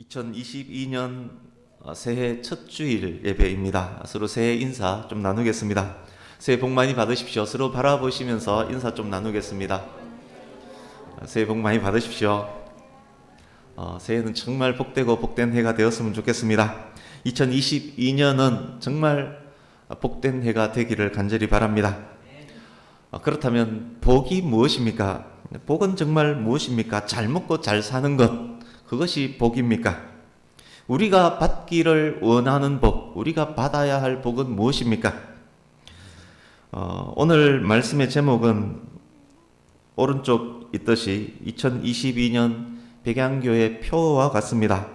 2022년 어, 새해 첫 주일 예배입니다. 서로 새해 인사 좀 나누겠습니다. 새해 복 많이 받으십시오. 서로 바라보시면서 인사 좀 나누겠습니다. 어, 새해 복 많이 받으십시오. 어, 새해는 정말 복되고 복된 해가 되었으면 좋겠습니다. 2022년은 정말 복된 해가 되기를 간절히 바랍니다. 어, 그렇다면 복이 무엇입니까? 복은 정말 무엇입니까? 잘 먹고 잘 사는 것 그것이 복입니까? 우리가 받기를 원하는 복, 우리가 받아야 할 복은 무엇입니까? 어, 오늘 말씀의 제목은 오른쪽 있듯이 2022년 백양교회 표와 같습니다.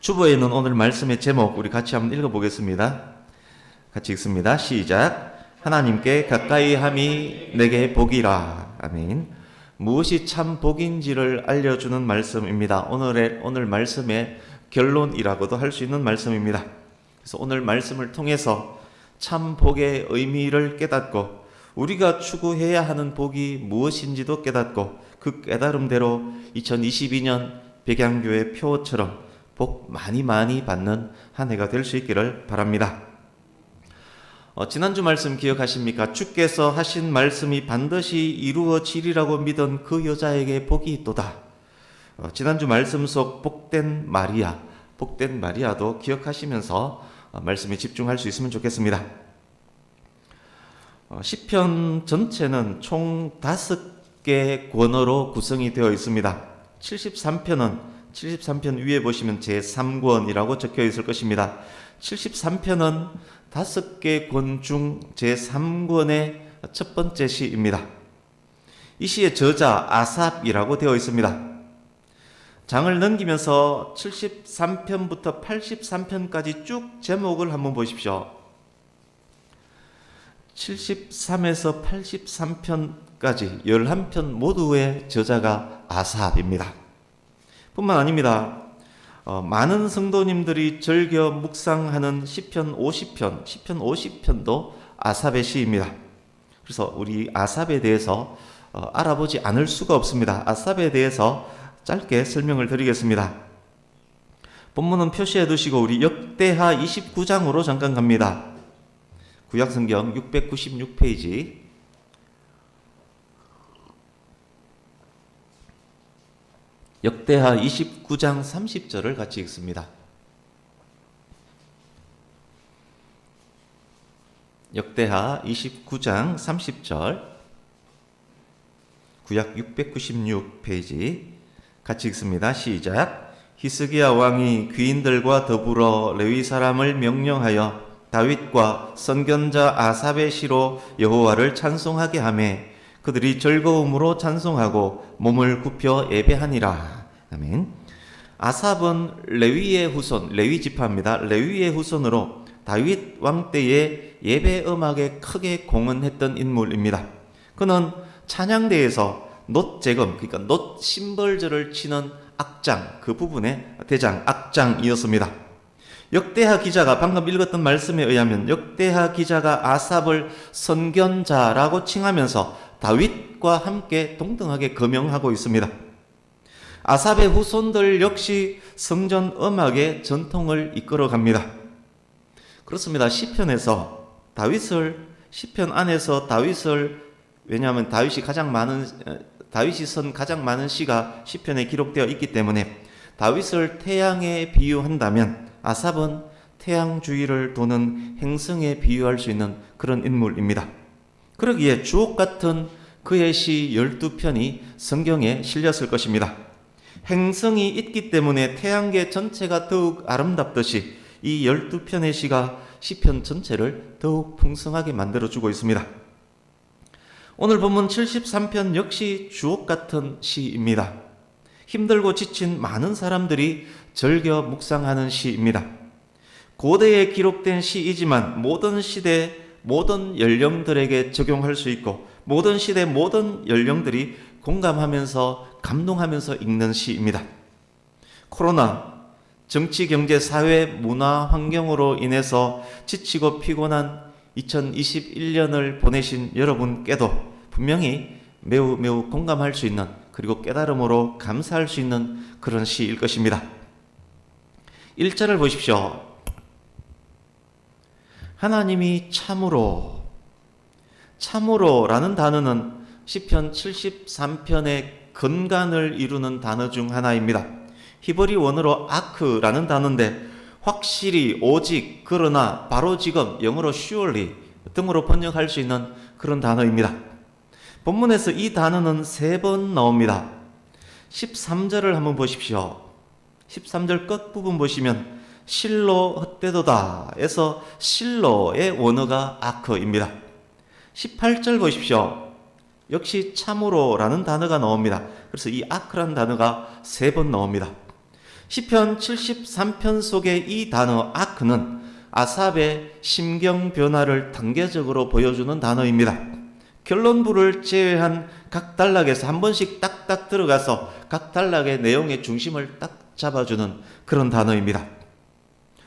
주보에는 오늘 말씀의 제목 우리 같이 한번 읽어보겠습니다. 같이 읽습니다. 시작. 하나님께 가까이 함이 내게 복이라. 아멘. 무엇이 참 복인지를 알려주는 말씀입니다. 오늘의 오늘 말씀의 결론이라고도 할 수 있는 말씀입니다. 그래서 오늘 말씀을 통해서 참 복의 의미를 깨닫고 우리가 추구해야 하는 복이 무엇인지도 깨닫고 그 깨달음대로 2022년 백양교회 표처럼 복 많이 많이 받는 한 해가 될 수 있기를 바랍니다. 어, 지난주 말씀 기억하십니까? 주께서 하신 말씀이 반드시 이루어지리라고 믿은 그 여자에게 복이 있도다. 어, 지난주 말씀 속 복된 마리아, 복된 마리아도 기억하시면서 어, 말씀에 집중할 수 있으면 좋겠습니다. 어, 시편 전체는 총 다섯 개의 권어로 구성이 되어 있습니다. 73편은 73편 위에 보시면 제3권이라고 적혀 있을 것입니다. 73편은 다섯 개 권 중 제3권의 첫 번째 시입니다. 이 시의 저자 아삽이라고 되어 있습니다. 장을 넘기면서 73편부터 83편까지 쭉 제목을 한번 보십시오. 73에서 83편까지 11편 모두의 저자가 아삽입니다. 뿐만 아닙니다. 어, 많은 성도님들이 즐겨 묵상하는 시편 50편, 시편 50편도 아삽의 시입니다. 그래서 우리 아삽에 대해서 어, 알아보지 않을 수가 없습니다. 아삽에 대해서 짧게 설명을 드리겠습니다. 본문은 표시해 두시고 우리 역대하 29장으로 잠깐 갑니다. 구약성경 696페이지 역대하 29장 30절을 같이 읽습니다. 역대하 29장 30절 구약 696페이지 같이 읽습니다. 시작. 히스기야 왕이 귀인들과 더불어 레위 사람을 명령하여 다윗과 선견자 아삽의 시로 여호와를 찬송하게 하매 그들이 즐거움으로 찬송하고 몸을 굽혀 예배하니라. 아멘. 아삽은 레위의 후손, 레위 지파입니다. 레위의 후손으로 다윗 왕 때의 예배 음악에 크게 공헌했던 인물입니다. 그는 찬양대에서 놋 재검, 그러니까 놋 심벌절을 치는 악장, 그 부분의 대장, 악장이었습니다. 역대하 기자가 방금 읽었던 말씀에 의하면 역대하 기자가 아삽을 선견자라고 칭하면서 다윗과 함께 동등하게 거명하고 있습니다. 아삽의 후손들 역시 성전 음악의 전통을 이끌어 갑니다. 그렇습니다. 시편에서 다윗을 시편 안에서 다윗을 왜냐하면 다윗이 가장 많은 다윗이 쓴 가장 많은 시가 시편에 기록되어 있기 때문에 다윗을 태양에 비유한다면 아삽은 태양 주위를 도는 행성에 비유할 수 있는 그런 인물입니다. 그러기에 주옥 같은 그의 시 12편이 성경에 실렸을 것입니다. 행성이 있기 때문에 태양계 전체가 더욱 아름답듯이 이 12편의 시가 시편 전체를 더욱 풍성하게 만들어주고 있습니다. 오늘 본문 73편 역시 주옥 같은 시입니다. 힘들고 지친 많은 사람들이 즐겨 묵상하는 시입니다. 고대에 기록된 시이지만 모든 시대 모든 연령들에게 적용할 수 있고 모든 시대 모든 연령들이 공감하면서 감동하면서 읽는 시입니다. 코로나 정치, 경제, 사회, 문화 환경으로 인해서 지치고 피곤한 2021년을 보내신 여러분께도 분명히 매우 매우 공감할 수 있는 그리고 깨달음으로 감사할 수 있는 그런 시일 것입니다. 1절을 보십시오. 하나님이 참으로 참으로라는 단어는 시편 73편의 근간을 이루는 단어 중 하나입니다. 히브리 원어로 아크라는 단어인데 확실히 오직 그러나 바로 지금 영어로 surely 등으로 번역할 수 있는 그런 단어입니다. 본문에서 이 단어는 세 번 나옵니다. 13절을 한번 보십시오. 13절 끝부분 보시면 실로 헛되도다 에서 실로의 원어가 아크입니다. 18절 보십시오. 역시 참으로라는 단어가 나옵니다. 그래서 이 아크라는 단어가 세 번 나옵니다. 시편 73편 속의 이 단어 아크는 아삽의 심경 변화를 단계적으로 보여주는 단어입니다. 결론부를 제외한 각 단락에서 한 번씩 딱딱 들어가서 각 단락의 내용의 중심을 딱 잡아주는 그런 단어입니다.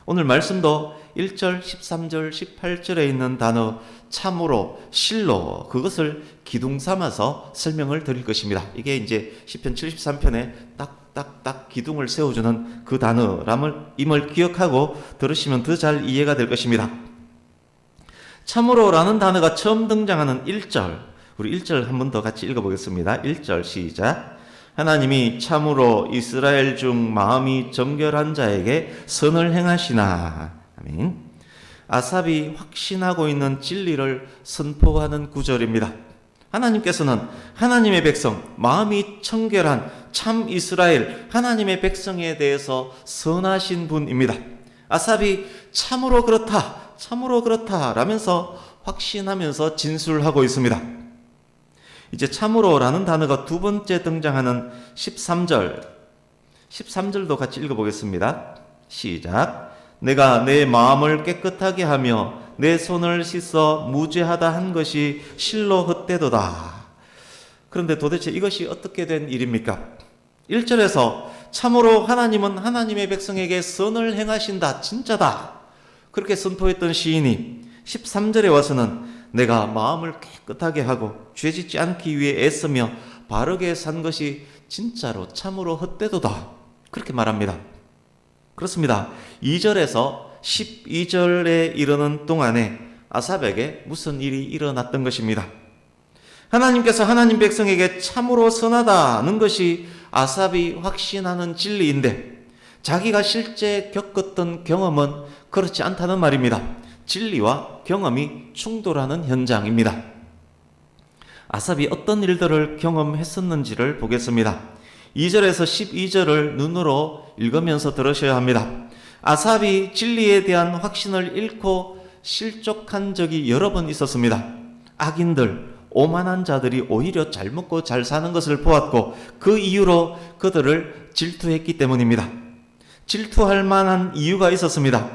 오늘 말씀도 1절, 13절, 18절에 있는 단어 참으로, 실로 그것을 기둥 삼아서 설명을 드릴 것입니다. 이게 이제 시편 73편에 딱딱딱 기둥을 세워주는 그 단어람을 임을 기억하고 들으시면 더 잘 이해가 될 것입니다. 참으로라는 단어가 처음 등장하는 1절, 우리 1절 한 번 더 같이 읽어보겠습니다. 1절 시작. 하나님이 참으로 이스라엘 중 마음이 정결한 자에게 선을 행하시나. 아멘. 아삽이 확신하고 있는 진리를 선포하는 구절입니다. 하나님께서는 하나님의 백성, 마음이 청결한 참 이스라엘, 하나님의 백성에 대해서 선하신 분입니다. 아삽이 참으로 그렇다, 참으로 그렇다 라면서 확신하면서 진술하고 있습니다. 이제 참으로라는 단어가 두 번째 등장하는 13절, 13절도 같이 읽어보겠습니다. 시작. 내가 내 마음을 깨끗하게 하며 내 손을 씻어 무죄하다 한 것이 실로 헛되도다. 그런데 도대체 이것이 어떻게 된 일입니까? 1절에서 참으로 하나님은 하나님의 백성에게 선을 행하신다. 진짜다. 그렇게 선포했던 시인이 13절에 와서는 내가 마음을 깨끗하게 하고 죄 짓지 않기 위해 애쓰며 바르게 산 것이 진짜로 참으로 헛되도다. 그렇게 말합니다. 그렇습니다. 2절에서 12절에 이르는 동안에 아삽에게 무슨 일이 일어났던 것입니다. 하나님께서 하나님 백성에게 참으로 선하다는 것이 아삽이 확신하는 진리인데 자기가 실제 겪었던 경험은 그렇지 않다는 말입니다. 진리와 경험이 충돌하는 현장입니다. 아삽이 어떤 일들을 경험했었는지를 보겠습니다. 2절에서 12절을 눈으로 읽으면서 들으셔야 합니다. 아삽이 진리에 대한 확신을 잃고 실족한 적이 여러 번 있었습니다. 악인들, 오만한 자들이 오히려 잘 먹고 잘 사는 것을 보았고 그 이유로 그들을 질투했기 때문입니다. 질투할 만한 이유가 있었습니다.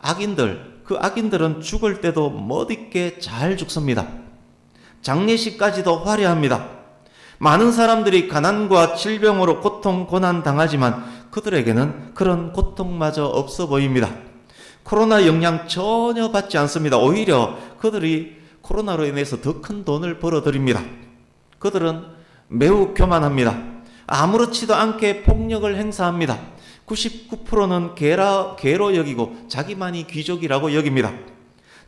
악인들, 그 악인들은 죽을 때도 멋있게 잘 죽습니다. 장례식까지도 화려합니다. 많은 사람들이 가난과 질병으로 고통, 고난 당하지만 그들에게는 그런 고통마저 없어 보입니다. 코로나 영향 전혀 받지 않습니다. 오히려 그들이 코로나로 인해서 더 큰 돈을 벌어들입니다. 그들은 매우 교만합니다. 아무렇지도 않게 폭력을 행사합니다. 99%는 개라, 개로 여기고 자기만이 귀족이라고 여깁니다.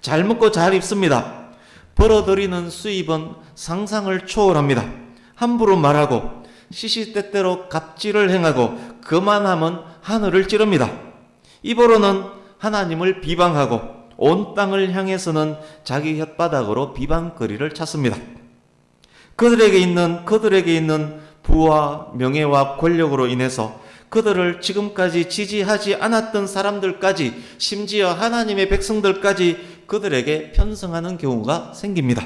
잘 먹고 잘 입습니다. 벌어들이는 수입은 상상을 초월합니다. 함부로 말하고 시시때때로 갑질을 행하고 그만하면 하늘을 찌릅니다. 입으로는 하나님을 비방하고 온 땅을 향해서는 자기 혓바닥으로 비방거리를 찾습니다. 그들에게 있는 그들에게 있는 부와 명예와 권력으로 인해서 그들을 지금까지 지지하지 않았던 사람들까지 심지어 하나님의 백성들까지 그들에게 편성하는 경우가 생깁니다.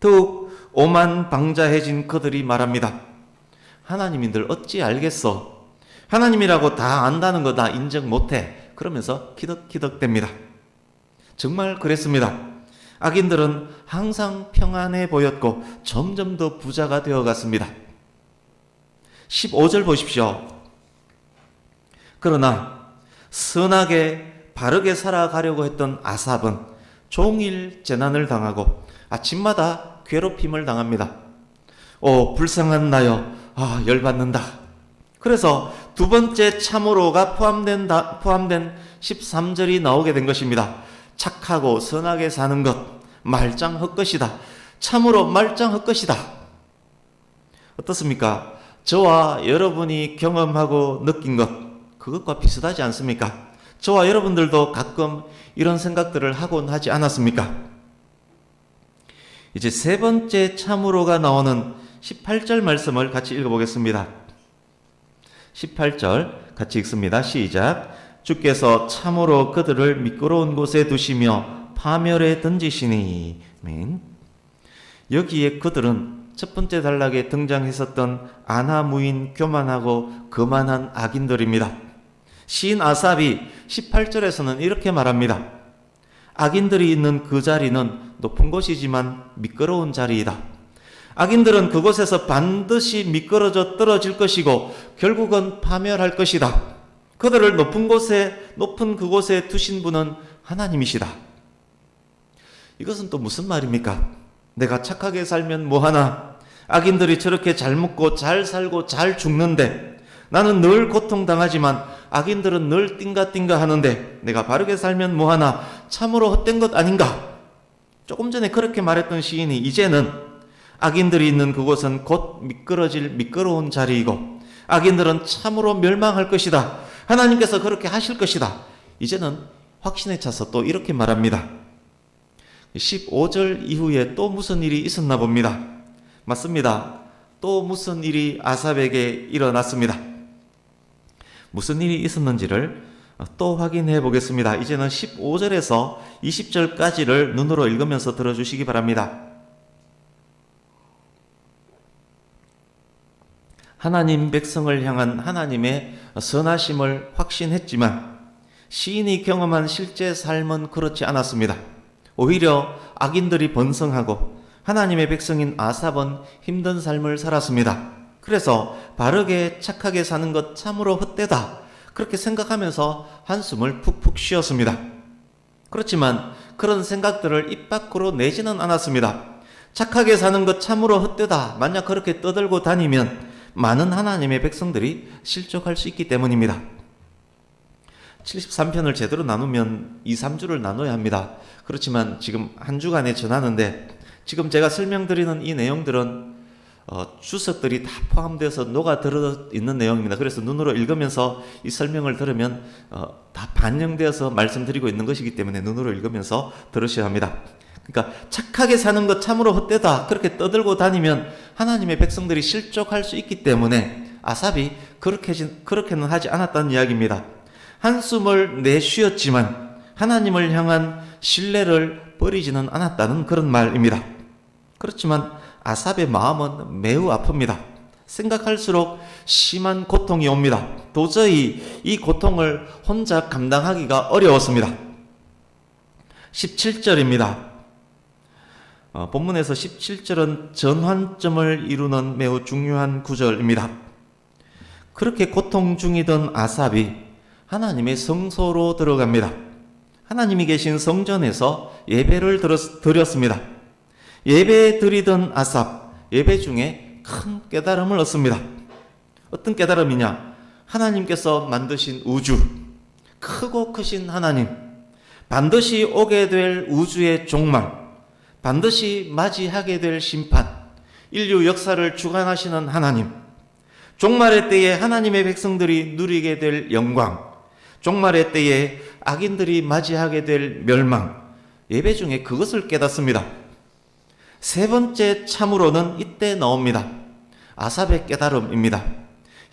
더욱 오만방자해진 그들이 말합니다. 하나님인들 어찌 알겠어? 하나님이라고 다 안다는 거다 인정 못해. 그러면서 키득키득됩니다. 정말 그랬습니다. 악인들은 항상 평안해 보였고 점점 더 부자가 되어 갔습니다. 15절 보십시오. 그러나 선하게 바르게 살아가려고 했던 아삽은 종일 재난을 당하고 아침마다 괴롭힘을 당합니다. 오, 불쌍한 나여. 아, 열받는다. 그래서 두 번째 참으로가 포함된, 다, 포함된 13절이 나오게 된 것입니다. 착하고 선하게 사는 것, 말짱 헛것이다. 참으로 말짱 헛것이다. 어떻습니까? 저와 여러분이 경험하고 느낀 것, 그것과 비슷하지 않습니까? 저와 여러분들도 가끔 이런 생각들을 하곤 하지 않았습니까? 이제 세 번째 참으로가 나오는 18절 말씀을 같이 읽어보겠습니다. 18절 같이 읽습니다. 시작. 주께서 참으로 그들을 미끄러운 곳에 두시며 파멸에 던지시니. 아멘. 여기에 그들은 첫 번째 단락에 등장했었던 아나무인 교만하고 거만한 악인들입니다. 시인 아삽이 18절에서는 이렇게 말합니다. 악인들이 있는 그 자리는 높은 곳이지만 미끄러운 자리이다. 악인들은 그곳에서 반드시 미끄러져 떨어질 것이고 결국은 파멸할 것이다. 그들을 높은 곳에 높은 그곳에 두신 분은 하나님이시다. 이것은 또 무슨 말입니까? 내가 착하게 살면 뭐 하나? 악인들이 저렇게 잘 먹고 잘 살고 잘 죽는데 나는 늘 고통당하지만 악인들은 늘 띵가띵가 하는데 내가 바르게 살면 뭐 하나? 참으로 헛된 것 아닌가? 조금 전에 그렇게 말했던 시인이 이제는 악인들이 있는 그곳은 곧 미끄러질 미끄러운 자리이고 악인들은 참으로 멸망할 것이다. 하나님께서 그렇게 하실 것이다. 이제는 확신에 차서 또 이렇게 말합니다. 15절 이후에 또 무슨 일이 있었나 봅니다. 맞습니다. 또 무슨 일이 아삽에게 일어났습니다. 무슨 일이 있었는지를 또 확인해 보겠습니다. 이제는 15절에서 20절까지를 눈으로 읽으면서 들어주시기 바랍니다. 하나님 백성을 향한 하나님의 선하심을 확신했지만 시인이 경험한 실제 삶은 그렇지 않았습니다. 오히려 악인들이 번성하고 하나님의 백성인 아삽은 힘든 삶을 살았습니다. 그래서 바르게 착하게 사는 것 참으로 헛되다. 그렇게 생각하면서 한숨을 푹푹 쉬었습니다. 그렇지만 그런 생각들을 입 밖으로 내지는 않았습니다. 착하게 사는 것 참으로 헛되다. 만약 그렇게 떠들고 다니면 많은 하나님의 백성들이 실족할 수 있기 때문입니다. 73편을 제대로 나누면 2, 3주를 나눠야 합니다. 그렇지만 지금 한 주간에 전하는데 지금 제가 설명드리는 이 내용들은 어, 주석들이 다 포함되어서 녹아 들어 있는 내용입니다. 그래서 눈으로 읽으면서 이 설명을 들으면 어, 다 반영되어서 말씀드리고 있는 것이기 때문에 눈으로 읽으면서 들으셔야 합니다. 그러니까 착하게 사는 것 참으로 헛되다. 그렇게 떠들고 다니면 하나님의 백성들이 실족할 수 있기 때문에 아삽이 그렇게, 그렇게는 하지 않았다는 이야기입니다. 한숨을 내쉬었지만 하나님을 향한 신뢰를 버리지는 않았다는 그런 말입니다. 그렇지만 아삽의 마음은 매우 아픕니다. 생각할수록 심한 고통이 옵니다. 도저히 이 고통을 혼자 감당하기가 어려웠습니다. 17절입니다. 어, 본문에서 17절은 전환점을 이루는 매우 중요한 구절입니다. 그렇게 고통 중이던 아삽이 하나님의 성소로 들어갑니다. 하나님이 계신 성전에서 예배를 드렸습니다. 예배 드리던 아삽, 예배 중에 큰 깨달음을 얻습니다. 어떤 깨달음이냐? 하나님께서 만드신 우주, 크고 크신 하나님, 반드시 오게 될 우주의 종말, 반드시 맞이하게 될 심판, 인류 역사를 주관하시는 하나님, 종말의 때에 하나님의 백성들이 누리게 될 영광, 종말의 때에 악인들이 맞이하게 될 멸망, 예배 중에 그것을 깨닫습니다. 세 번째 참으로는 이때 나옵니다. 아삽의 깨달음입니다.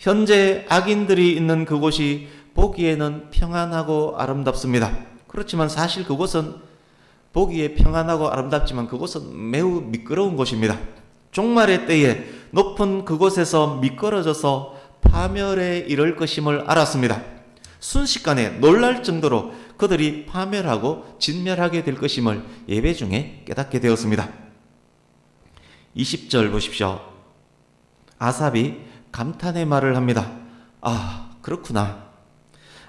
현재 악인들이 있는 그곳이 보기에는 평안하고 아름답습니다. 그렇지만 사실 그곳은 보기에 평안하고 아름답지만 그곳은 매우 미끄러운 곳입니다. 종말의 때에 높은 그곳에서 미끄러져서 파멸에 이를 것임을 알았습니다. 순식간에 놀랄 정도로 그들이 파멸하고 진멸하게 될 것임을 예배 중에 깨닫게 되었습니다. 20절 보십시오. 아삽이 감탄의 말을 합니다. 아, 그렇구나.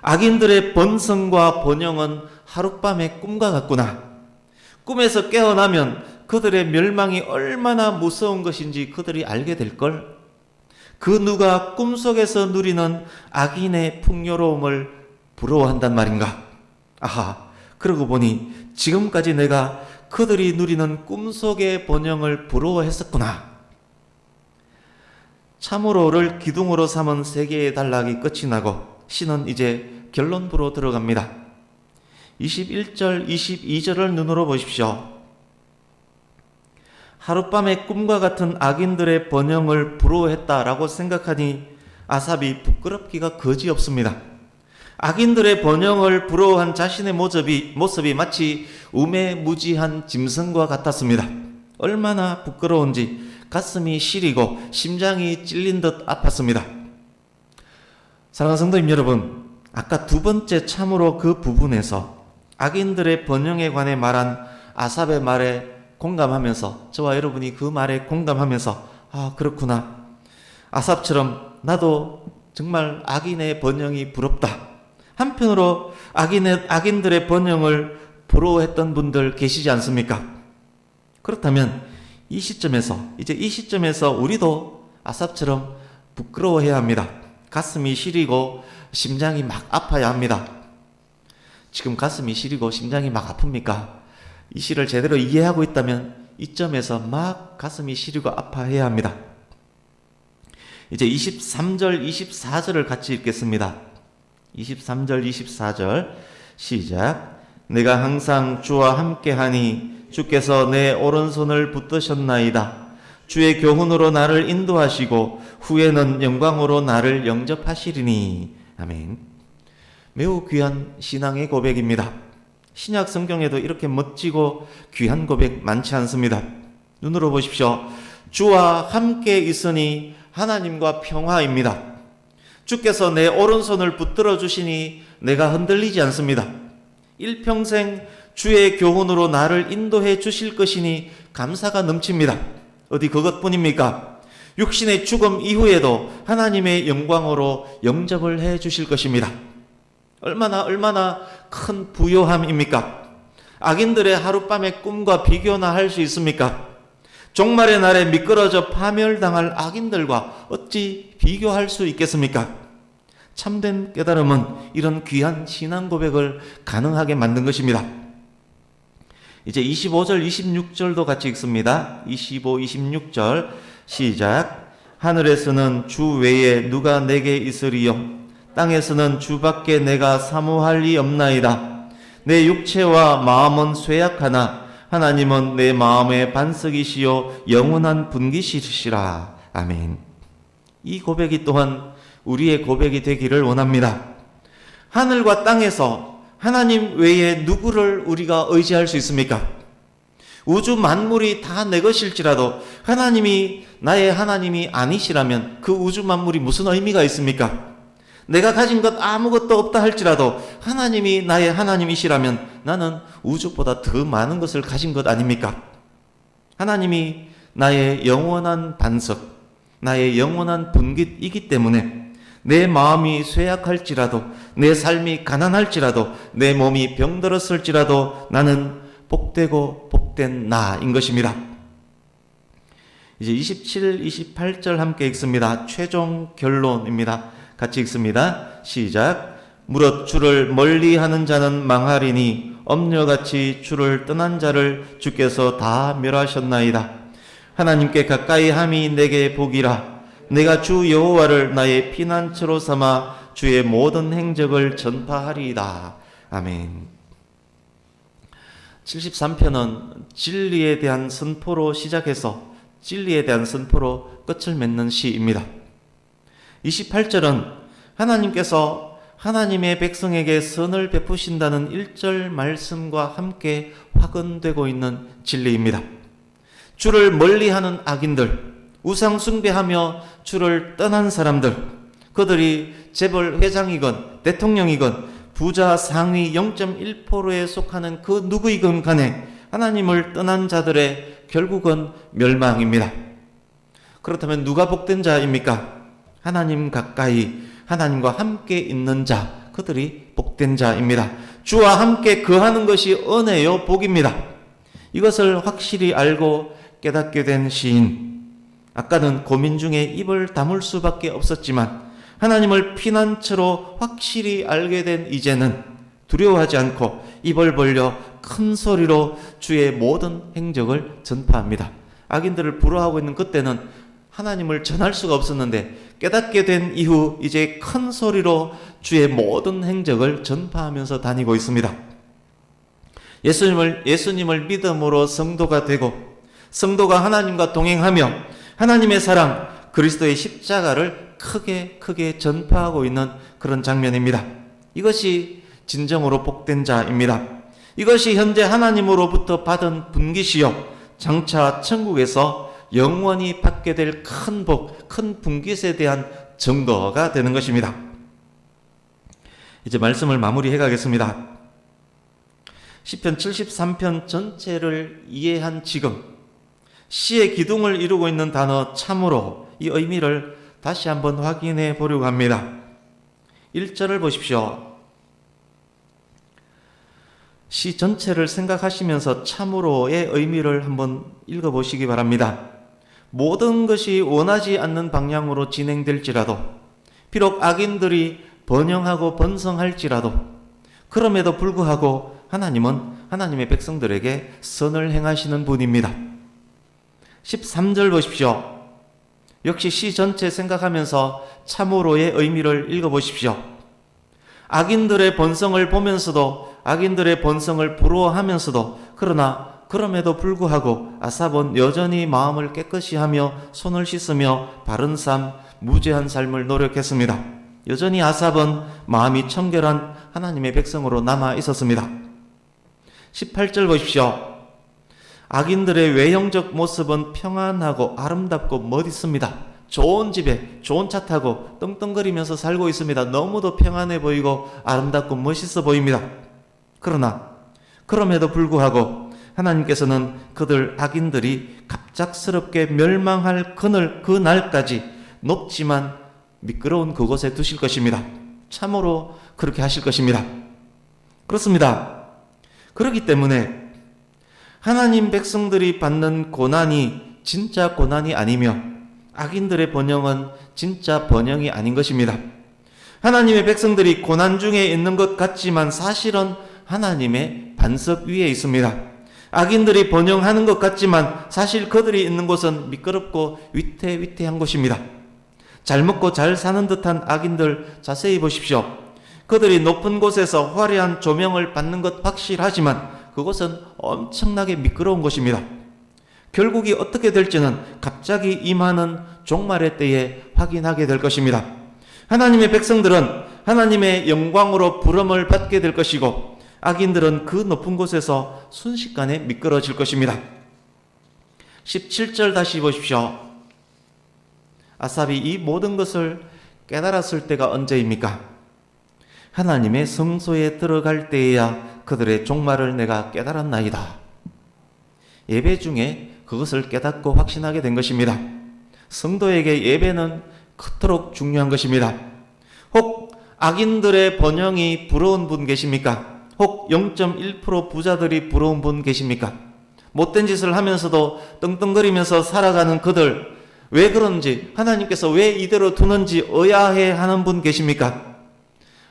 악인들의 번성과 번영은 하룻밤의 꿈과 같구나. 꿈에서 깨어나면 그들의 멸망이 얼마나 무서운 것인지 그들이 알게 될 걸. 그 누가 꿈속에서 누리는 악인의 풍요로움을 부러워한단 말인가? 아하, 그러고 보니 지금까지 내가 그들이 누리는 꿈속의 번영을 부러워했었구나. 참으로를 기둥으로 삼은 세계의 단락이 끝이 나고 시는 이제 결론부로 들어갑니다. 21절, 22절을 눈으로 보십시오. 하룻밤의 꿈과 같은 악인들의 번영을 부러워했다라고 생각하니 아삽이 부끄럽기가 거지 없습니다. 악인들의 번영을 부러워한 자신의 모습이, 모습이 마치 우매무지한 짐승과 같았습니다. 얼마나 부끄러운지 가슴이 시리고 심장이 찔린 듯 아팠습니다. 사랑하는 성도님 여러분, 아까 두 번째 참으로 그 부분에서 악인들의 번영에 관해 말한 아삽의 말에 공감하면서 저와 여러분이 그 말에 공감하면서 아 그렇구나 아삽처럼 나도 정말 악인의 번영이 부럽다. 한편으로 악인의 악인들의 번영을 부러워했던 분들 계시지 않습니까? 그렇다면 이 시점에서 이제 이 시점에서 우리도 아삽처럼 부끄러워해야 합니다. 가슴이 시리고 심장이 막 아파야 합니다. 지금 가슴이 시리고 심장이 막 아픕니까? 이 시를 제대로 이해하고 있다면 이 점에서 막 가슴이 시리고 아파해야 합니다. 이제 23절, 24절을 같이 읽겠습니다. 23절, 24절 시작. 내가 항상 주와 함께하니 주께서 내 오른손을 붙드셨나이다. 주의 교훈으로 나를 인도하시고 후에는 영광으로 나를 영접하시리니. 아멘. 매우 귀한 신앙의 고백입니다. 신약 성경에도 이렇게 멋지고 귀한 고백 많지 않습니다. 눈으로 보십시오. 주와 함께 있으니 하나님과 평화입니다. 주께서 내 오른손을 붙들어 주시니 내가 흔들리지 않습니다. 일평생 주의 교훈으로 나를 인도해 주실 것이니 감사가 넘칩니다. 어디 그것뿐입니까? 육신의 죽음 이후에도 하나님의 영광으로 영접을 해 주실 것입니다. 얼마나 얼마나 큰 부요함입니까? 악인들의 하룻밤의 꿈과 비교나 할 수 있습니까? 종말의 날에 미끄러져 파멸당할 악인들과 어찌 비교할 수 있겠습니까? 참된 깨달음은 이런 귀한 신앙 고백을 가능하게 만든 것입니다. 이제 25절, 26절도 같이 읽습니다. 25, 26절 시작. 하늘에서는 주 외에 누가 내게 있으리요? 땅에서는 주밖에 내가 사모할 리 없나이다. 내 육체와 마음은 쇠약하나 하나님은 내 마음의 반석이시요 영원한 분기시시라. 아멘. 이 고백이 또한 우리의 고백이 되기를 원합니다. 하늘과 땅에서 하나님 외에 누구를 우리가 의지할 수 있습니까? 우주 만물이 다 내 것일지라도 하나님이 나의 하나님이 아니시라면 그 우주 만물이 무슨 의미가 있습니까? 내가 가진 것 아무것도 없다 할지라도 하나님이 나의 하나님이시라면 나는 우주보다 더 많은 것을 가진 것 아닙니까? 하나님이 나의 영원한 반석, 나의 영원한 분깃이기 때문에 내 마음이 쇠약할지라도, 내 삶이 가난할지라도, 내 몸이 병들었을지라도 나는 복되고 복된 나인 것입니다. 이제 27, 28절 함께 읽습니다. 최종 결론입니다. 같이 읽습니다. 시작. 무릇 주를 멀리 하는 자는 망하리니 엄녀같이 주를 떠난 자를 주께서 다 멸하셨나이다. 하나님께 가까이 함이 내게 복이라. 내가 주 여호와를 나의 피난처로 삼아 주의 모든 행적을 전파하리이다. 아멘. 73편은 진리에 대한 선포로 시작해서 진리에 대한 선포로 끝을 맺는 시입니다. 28절은 하나님께서 하나님의 백성에게 선을 베푸신다는 1절 말씀과 함께 확언되고 있는 진리입니다. 주를 멀리하는 악인들, 우상 숭배하며 주를 떠난 사람들, 그들이 재벌 회장이건 대통령이건 부자 상위 0.1%에 속하는 그 누구이건 간에 하나님을 떠난 자들의 결국은 멸망입니다. 그렇다면 누가 복된 자입니까? 하나님 가까이 하나님과 함께 있는 자, 그들이 복된 자입니다. 주와 함께 거하는 것이 은혜요, 복입니다. 이것을 확실히 알고 깨닫게 된 시인. 아까는 고민 중에 입을 다물 수밖에 없었지만 하나님을 피난처로 확실히 알게 된 이제는 두려워하지 않고 입을 벌려 큰 소리로 주의 모든 행적을 전파합니다. 악인들을 부러워하고 있는 그때는 하나님을 전할 수가 없었는데 깨닫게 된 이후 이제 큰 소리로 주의 모든 행적을 전파하면서 다니고 있습니다. 예수님을 예수님을 믿음으로 성도가 되고 성도가 하나님과 동행하며 하나님의 사랑 그리스도의 십자가를 크게 크게 전파하고 있는 그런 장면입니다. 이것이 진정으로 복된 자입니다. 이것이 현재 하나님으로부터 받은 분기시요 장차 천국에서 영원히 받게 될 큰 복, 큰 분깃에 대한 증거가 되는 것입니다. 이제 말씀을 마무리해 가겠습니다. 시편 73편 전체를 이해한 지금 시의 기둥을 이루고 있는 단어 참으로 이 의미를 다시 한번 확인해 보려고 합니다. 1절을 보십시오. 시 전체를 생각하시면서 참으로의 의미를 한번 읽어 보시기 바랍니다. 모든 것이 원하지 않는 방향으로 진행될지라도, 비록 악인들이 번영하고 번성할지라도, 그럼에도 불구하고 하나님은 하나님의 백성들에게 선을 행하시는 분입니다. 13절 보십시오. 역시 시 전체 생각하면서 참으로의 의미를 읽어 보십시오. 악인들의 번성을 보면서도 악인들의 번성을 부러워하면서도 그러나 그럼에도 불구하고 아삽은 여전히 마음을 깨끗이 하며 손을 씻으며 바른 삶, 무죄한 삶을 노력했습니다. 여전히 아삽은 마음이 청결한 하나님의 백성으로 남아 있었습니다. 18절 보십시오. 악인들의 외형적 모습은 평안하고 아름답고 멋있습니다. 좋은 집에 좋은 차 타고 떵떵거리면서 살고 있습니다. 너무도 평안해 보이고 아름답고 멋있어 보입니다. 그러나 그럼에도 불구하고 하나님께서는 그들 악인들이 갑작스럽게 멸망할 그늘 그 날까지 높지만 미끄러운 그곳에 두실 것입니다. 참으로 그렇게 하실 것입니다. 그렇습니다. 그렇기 때문에 하나님 백성들이 받는 고난이 진짜 고난이 아니며 악인들의 번영은 진짜 번영이 아닌 것입니다. 하나님의 백성들이 고난 중에 있는 것 같지만 사실은 하나님의 반석 위에 있습니다. 악인들이 번영하는 것 같지만 사실 그들이 있는 곳은 미끄럽고 위태위태한 곳입니다. 잘 먹고 잘 사는 듯한 악인들 자세히 보십시오. 그들이 높은 곳에서 화려한 조명을 받는 것 확실하지만 그곳은 엄청나게 미끄러운 곳입니다. 결국이 어떻게 될지는 갑자기 임하는 종말의 때에 확인하게 될 것입니다. 하나님의 백성들은 하나님의 영광으로 부름을 받게 될 것이고 악인들은 그 높은 곳에서 순식간에 미끄러질 것입니다. 17절 다시 보십시오. 아삽이 이 모든 것을 깨달았을 때가 언제입니까? 하나님의 성소에 들어갈 때에야 그들의 종말을 내가 깨달았나이다. 예배 중에 그것을 깨닫고 확신하게 된 것입니다. 성도에게 예배는 그토록 중요한 것입니다. 혹 악인들의 번영이 부러운 분 계십니까? 혹 0.1% 부자들이 부러운 분 계십니까? 못된 짓을 하면서도 떵떵거리면서 살아가는 그들, 왜 그런지, 하나님께서 왜 이대로 두는지 의아해 하는 분 계십니까?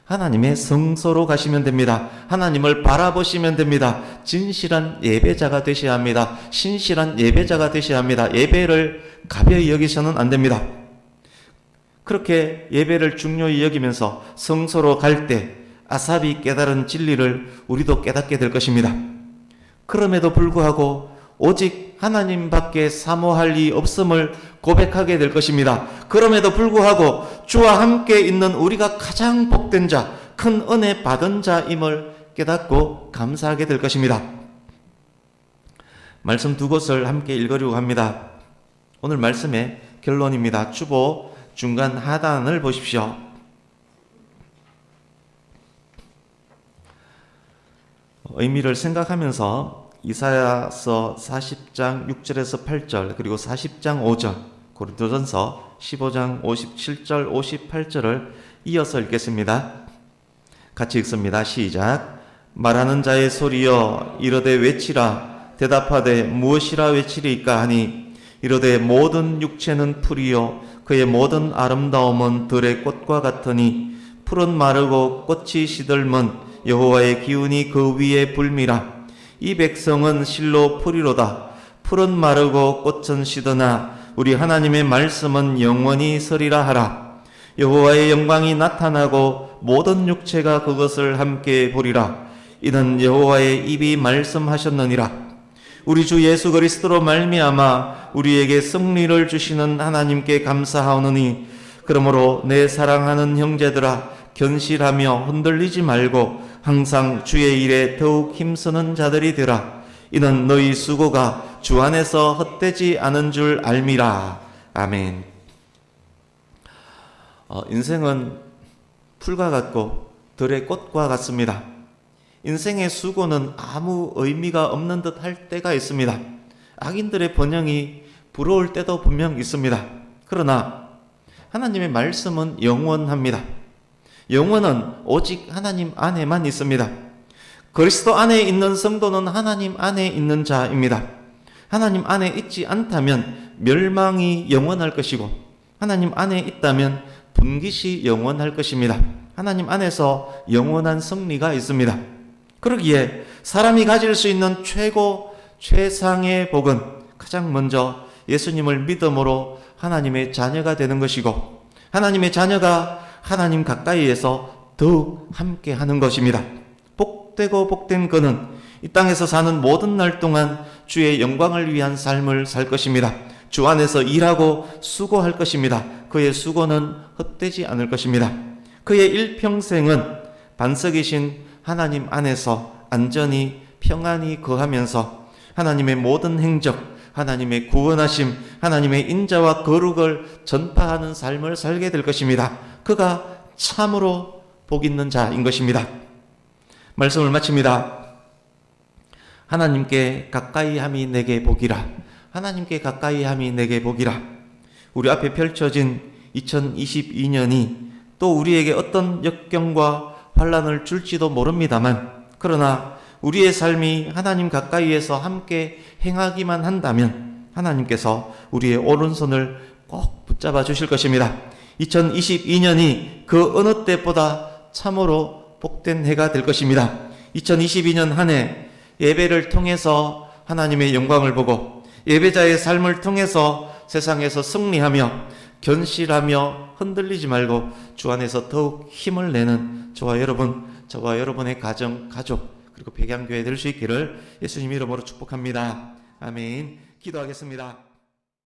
하나님의 성소로 가시면 됩니다. 하나님을 바라보시면 됩니다. 진실한 예배자가 되셔야 합니다. 신실한 예배자가 되셔야 합니다. 예배를 가벼이 여기서는 안 됩니다. 그렇게 예배를 중요히 여기면서 성소로 갈 때 아삽이 깨달은 진리를 우리도 깨닫게 될 것입니다. 그럼에도 불구하고 오직 하나님밖에 사모할 이 없음을 고백하게 될 것입니다. 그럼에도 불구하고 주와 함께 있는 우리가 가장 복된 자, 큰 은혜 받은 자임을 깨닫고 감사하게 될 것입니다. 말씀 두 곳을 함께 읽으려고 합니다. 오늘 말씀의 결론입니다. 주보 중간 하단을 보십시오. 의미를 생각하면서 이사야서 40장 6절에서 8절 그리고 40장 5절 고린도전서 15장 57절 58절을 이어서 읽겠습니다. 같이 읽습니다. 시작. 말하는 자의 소리여 이르되 외치라 대답하되 무엇이라 외치리까 하니 이르되 모든 육체는 풀이요 그의 모든 아름다움은 들의 꽃과 같으니 풀은 마르고 꽃이 시들면 여호와의 기운이 그 위에 불미라. 이 백성은 실로 풀이로다. 풀은 마르고 꽃은 시드나. 우리 하나님의 말씀은 영원히 서리라 하라. 여호와의 영광이 나타나고 모든 육체가 그것을 함께 보리라. 이는 여호와의 입이 말씀하셨느니라. 우리 주 예수 그리스도로 말미암아 우리에게 승리를 주시는 하나님께 감사하오느니 그러므로 내 사랑하는 형제들아 견실하며 흔들리지 말고 항상 주의 일에 더욱 힘쓰는 자들이 되라 이는 너희 수고가 주 안에서 헛되지 않은 줄 알미라 아멘 어, 인생은 풀과 같고 들의 꽃과 같습니다. 인생의 수고는 아무 의미가 없는 듯 할 때가 있습니다. 악인들의 번영이 부러울 때도 분명 있습니다. 그러나 하나님의 말씀은 영원합니다. 영원은 오직 하나님 안에만 있습니다. 그리스도 안에 있는 성도는 하나님 안에 있는 자입니다. 하나님 안에 있지 않다면 멸망이 영원할 것이고 하나님 안에 있다면 분깃이 영원할 것입니다. 하나님 안에서 영원한 승리가 있습니다. 그러기에 사람이 가질 수 있는 최고 최상의 복은 가장 먼저 예수님을 믿음으로 하나님의 자녀가 되는 것이고 하나님의 자녀가 하나님 가까이에서 더욱 함께 하는 것입니다. 복되고 복된 그는 이 땅에서 사는 모든 날 동안 주의 영광을 위한 삶을 살 것입니다. 주 안에서 일하고 수고할 것입니다. 그의 수고는 헛되지 않을 것입니다. 그의 일평생은 반석이신 하나님 안에서 안전히 평안히 거하면서 하나님의 모든 행적, 하나님의 구원하심, 하나님의 인자와 거룩을 전파하는 삶을 살게 될 것입니다. 그가 참으로 복 있는 자인 것입니다. 말씀을 마칩니다. 하나님께 가까이 함이 내게 복이라. 하나님께 가까이 함이 내게 복이라. 우리 앞에 펼쳐진 2022년이 또 우리에게 어떤 역경과 환란을 줄지도 모릅니다만 그러나 우리의 삶이 하나님 가까이에서 함께 행하기만 한다면 하나님께서 우리의 오른손을 꼭 붙잡아 주실 것입니다. 2022년이 그 어느 때보다 참으로 복된 해가 될 것입니다. 2022년 한 해 예배를 통해서 하나님의 영광을 보고 예배자의 삶을 통해서 세상에서 승리하며 견실하며 흔들리지 말고 주 안에서 더욱 힘을 내는 저와 여러분, 저와 여러분의 가정, 가족, 그리고 백양교회 될 수 있기를 예수님 이름으로 축복합니다. 아멘. 기도하겠습니다.